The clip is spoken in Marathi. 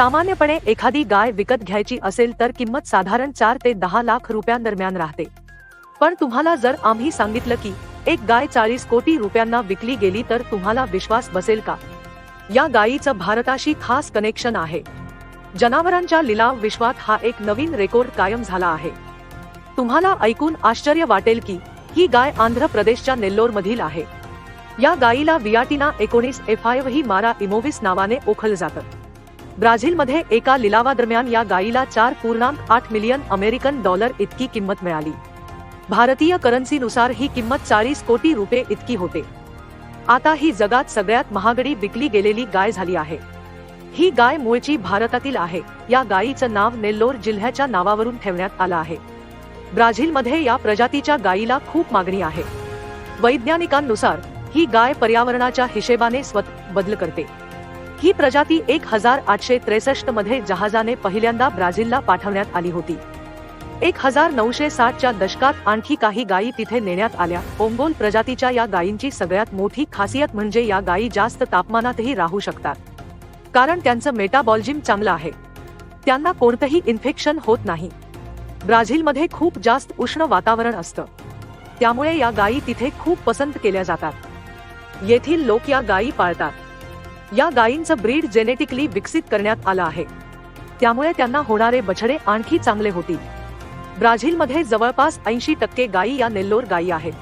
सामान्यपणे एखादी गाय विकत घ्यायची असेल तर किंमत साधारण चार ते दहा लाख रुपयांदरम्यान राहते. पण तुम्हाला जर आम्ही सांगितलं की एक गाय चाळीस कोटी रुपयांना विकली गेली तर तुम्हाला विश्वास बसेल का? या गायीचं भारताशी खास कनेक्शन आहे. जनावरांच्या लिलाव विश्वात हा एक नवीन रेकॉर्ड कायम झाला आहे. तुम्हाला ऐकून आश्चर्य वाटेल की ही गाय आंध्र प्रदेशच्या नेल्लोर मधील आहे. या गायीला वियाटिना एकोणीस एफ आय ही मारा इमोविस नावाने ओखल जातं. ब्राझीलमध्ये एका लिलावादरम्यान या गायीला चार पूर्णांक आठ मिलियन अमेरिकन डॉलर इतकी किंमत मिळाली. भारतीय करन्सीनुसार ही किंमत चाळीस कोटी रुपये इतकी होते. आता ही जगात सगळ्यात महागडी विकली गेलेली गाय झाली आहे. ही गाय मूळची भारतातील आहे. या गायीचं नाव नेल्लोर जिल्ह्याच्या नावावरून ठेवण्यात आलं आहे. ब्राझीलमध्ये या प्रजातीच्या गायीला खूप मागणी आहे. वैज्ञानिकांनुसार ही गाय पर्यावरणाच्या हिशेबाने स्वत बदल करते. ही प्रजाती एक हजार आठशे त्रेसष्टमध्ये जहाजाने पहिल्यांदा ब्राझीलला पाठवण्यात आली होती. एक हजार नऊशे साठच्या दशकात आणखी काही गायी तिथे नेण्यात आल्या. ओंगोल प्रजातीच्या या गायींची सगळ्यात मोठी खासियत म्हणजे या गायी जास्त तापमानातही राहू शकतात. कारण त्यांचं मेटाबॉल्जिम चांगलं आहे. त्यांना कोणतंही इन्फेक्शन होत नाही. ब्राझीलमध्ये खूप जास्त उष्ण वातावरण असतं. त्यामुळे या गायी तिथे खूप पसंत केल्या जातात. येथील लोक या गायी पाळतात. या गायींचं ब्रीड जेनेटिकली विकसित करण्यात आलं आहे. त्यामुळे त्यांना होणारे बछडे आणखी चांगले होतील. ब्राझीलमध्ये जवळपास ऐंशी टक्के गायी या नेल्लोर गायी आहेत.